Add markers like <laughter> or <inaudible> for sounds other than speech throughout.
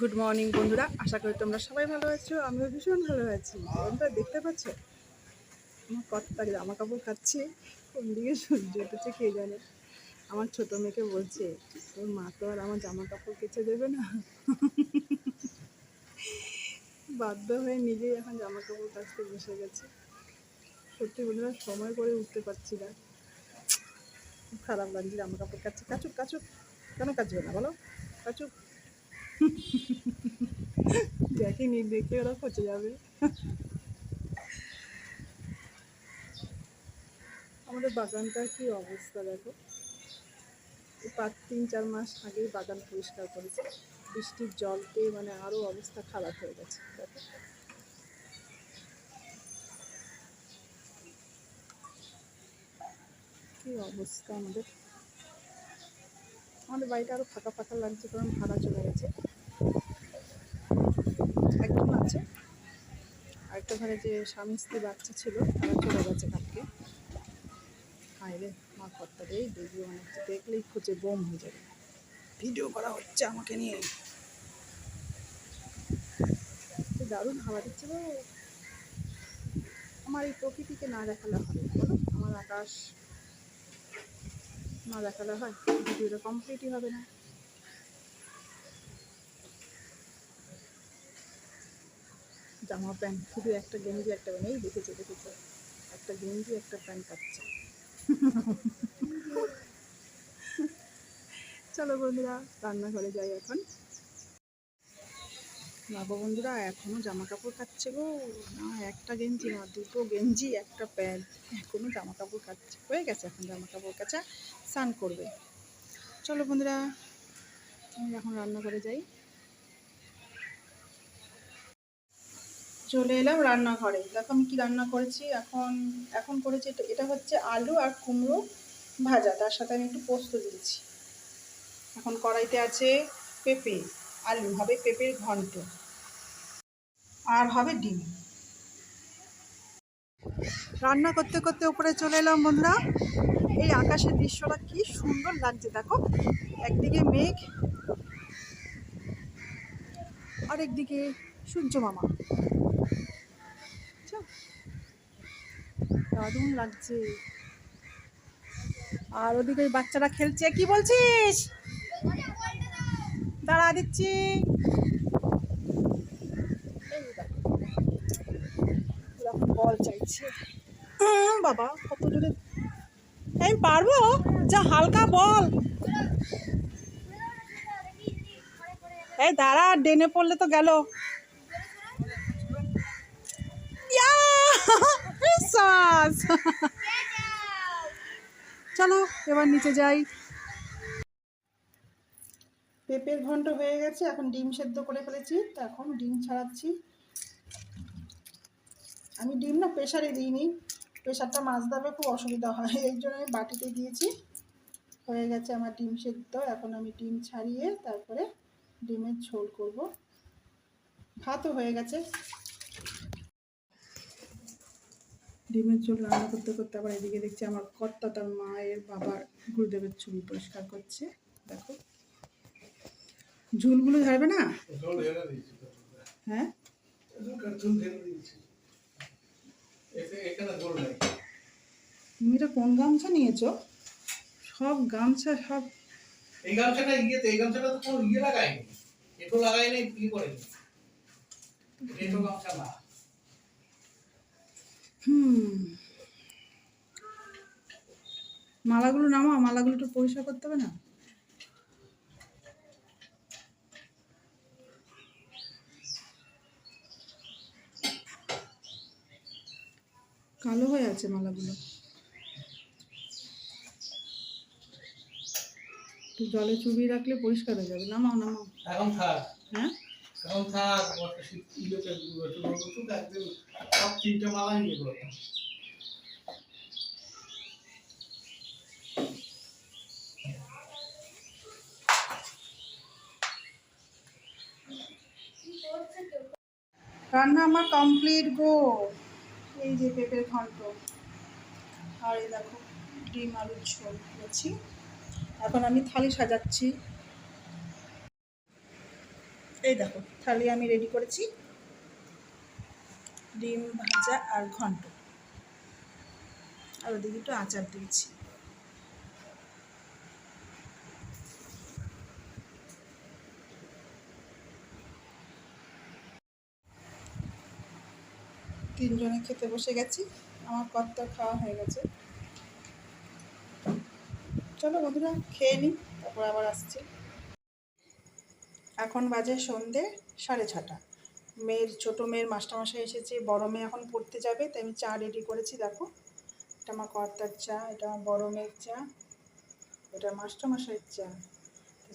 Good morning বন্ধুরা। আশা করি তোমরা সবাই ভালো আছো। আমিও ভীষণ ভালো আছি। বন্ধুরা দেখতে পাচ্ছ? আমার কর্তা জামা কাপড় খাচ্ছে। কোন দিকে সূর্য উঠেছে কে জানে? আমার ছোট মেয়েকে বলছে, তোর মা তো আর আমার জামা কাপড় কেচে দেবে না। বাধ্য হয়ে নিজেই এখন জামা কাপড় কাচতে বসে গেছে। সত্যি বন্ধুরা, সময় করে উঠতে পারছি না। খুব খারাপ লাগছে জামা কাপড় কাচ্ছে কাচুক কাচুক। কেন কাচবে না বলো? কাচুক। দেখেনি দেখে ওরা পচে যাবে আমাদের বাগানটার কি অবস্থা দেখো পাঁচ তিন চার মাস আগেই বাগান পরিষ্কার করেছে বৃষ্টির জল পেয়ে মানে আরও অবস্থা খারাপ হয়ে গেছে দেখো কি অবস্থা আমাদের আমাদের বাড়িটা আরও ফাঁকা ফাঁকা লাগছে কারণ ভাড়া চলে গেছে আছে। আরেকটা ঘরে যে স্বামী স্ত্রী বাচ্চা ছিল, তারা চলে গেছে কালকে। হায় মা কর্তা রে দেখবি হচ্ছে দেখলেই খুঁজে বোম হয়ে যাবে। ভিডিও করা হচ্ছে আমাকে নিয়ে। দারুণ হাওয়া দিচ্ছে আমার এই প্রকৃতিকে না দেখালে হবে বলো? আমার আকাশ না দেখালে হয়, ভিডিওটা কমপ্লিটই হবে না। জামা প্যান্ট, শুধু একটা গেঞ্জি, একটা প্যান্ট, এই দেখেছে দেখেছে? একটা গেঞ্জি, একটা প্যান্ট পাচ্ছে চলো বন্ধুরা, রান্নাঘরে যাই এখন। বাবা বন্ধুরা, এখনও জামা কাপড় কাচ্ছে গো। না, একটা গেঞ্জি না, দুটো গেঞ্জি, একটা প্যান্ট। এখনও জামা কাপড় কাচ্ছে হয়ে গেছে এখন জামা কাপড় কাচা, স্নান করবে। চলো বন্ধুরা, আমি এখন রান্নাঘরে যাই। চলে এলাম রান্নাঘরে। দেখো আমি কি রান্না করেছি। এখন এখন করেছি এটা হচ্ছে আলু আর কুমড়ো ভাজা। তার সাথে আমি একটু পোস্ত দিয়েছি। এখন কড়াইতে আছে পেঁপে, আলু, হবে পেঁপের ঘন্ট। আর হবে ডিম। রান্না করতে করতে উপরে চলে এলাম বন্ধুরা। এই আকাশের দৃশ্যটা কি সুন্দর লাগছে, দেখো। একদিকে মেঘ আর একদিকে সূর্য মামা। দারুণ লাগছে। আর ওদিকে বাচ্চারা খেলছে। কি বলছিস? দাঁড়া, দিচ্ছি। বল চাইছে। বাবা, কত জোরে। আমি পারব? যা, হালকা বল। এই দাঁড়া, ডেনে পড়লে তো গেল! <laughs> শ্বাস। চলো, এবার নিচে যাই। পেঁপের ঘন্ট হয়ে গেছে, এখন ডিম সেদ্ধ করে ফেলেছি, তো এখন ডিম ছাড়াচ্ছি। আমি ডিম না প্রেশারে দিইনি প্রেশারটা মাছ দেবে খুব অসুবিধা হয়, এই জন্য আমি বাটিতে দিয়েছি। হয়ে গেছে আমার ডিম সেদ্ধ, এখন আমি ডিম ছাড়িয়ে তারপরে ডিমের ঝোল করব। ভাতও হয়ে গেছে। ডিমের ঝোল রান্না করতে করতে আবার এদিকে দেখছি আমার কর্তা তার মায়ের বাবার গুরুদেবের ছবি পরিষ্কার করছে। দেখো। ঝুলগুলো ঝাড়বে না। হ্যাঁ। তুমি এটা কোন গামছা নিয়েছো? সব গামছা সব এই গামছাটা ইয়েতে এই গামছাটা তো কোনো ইয়ে লাগায়নি। এটো লাগায়নি ই করেনি। এটো গামছা না। হুম। মালাগুলো নামা মালাগুলো একটু পরিষ্কার করতে হবে না? কালো হয়ে আছে মালাগুলো। জলে চুবিয়ে রাখলে পরিষ্কার হয়ে যাবে। নামাও নামাও। হ্যাঁ? একদিন সব নিয়ে রান্না আমার কমপ্লিট গো। এই যে পেঁপের ঘন্ট। আর এই দেখো, ডিম আলুর ঝোল করেছি। এখন আমি থালি সাজাচ্ছি। এই দেখো, থালি আমি রেডি করেছি। ডিম ভাজা আর ঘন্ট। আর ওদিকে একটু আচার দিয়েছি। তিনজনে খেতে বসে গেছি। আমার কর্তার খাওয়া হয়ে গেছে। চলো বন্ধুরা, খেয়ে নিই, তারপর আবার আসছি। এখন বাজে সন্ধে সাড়ে ছটা। মেয়ের, ছোটো মেয়ের মাস্টারমশাই এসেছে, বড় মেয়ে এখন পড়তে যাবে, তাই আমি চা রেডি করেছি, দেখো। এটা আমার কর্তার চা, এটা আমার বড় মেয়ের চা, এটা মাস্টারমশাইয়ের চা।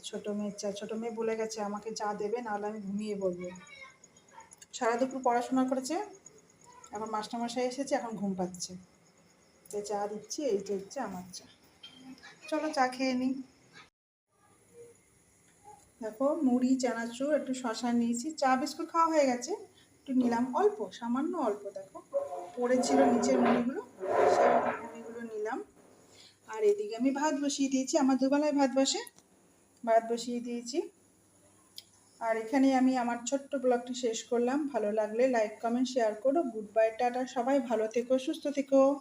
ছোটো মেয়ের চা, ছোটো মেয়ে বলে গেছে, আমাকে চা দেবে, নাহলে আমি ঘুমিয়ে পড়ব। সারা দুপুর পড়াশোনা করেছে, এখন মাস্টারমশাই এসেছে, এখন ঘুম পাচ্ছে। তো চা দিচ্ছি এইটা হচ্ছে আমার চা। চলো চা খেয়ে নিই। দেখো, মুড়ি, চানাচুর, একটু শশা নিয়েছি, চা, বিস্কুট খাওয়া হয়ে গেছে। একটু নিলাম অল্প, সামান্য অল্প, দেখো। পড়েছিল নিচের মুড়িগুলো মুড়িগুলো নিলাম। আর এদিকে আমি ভাত বসিয়ে দিয়েছি, আমার দুবেলায় ভাত বসে। ভাত বসিয়ে দিয়েছি। আর এখানে আমি আমার ছোট্ট ব্লগটি শেষ করলাম। ভালো লাগলে লাইক, কমেন্ট, শেয়ার করো। Good bye, tata. সবাই ভালো থেকো, সুস্থ থেকো।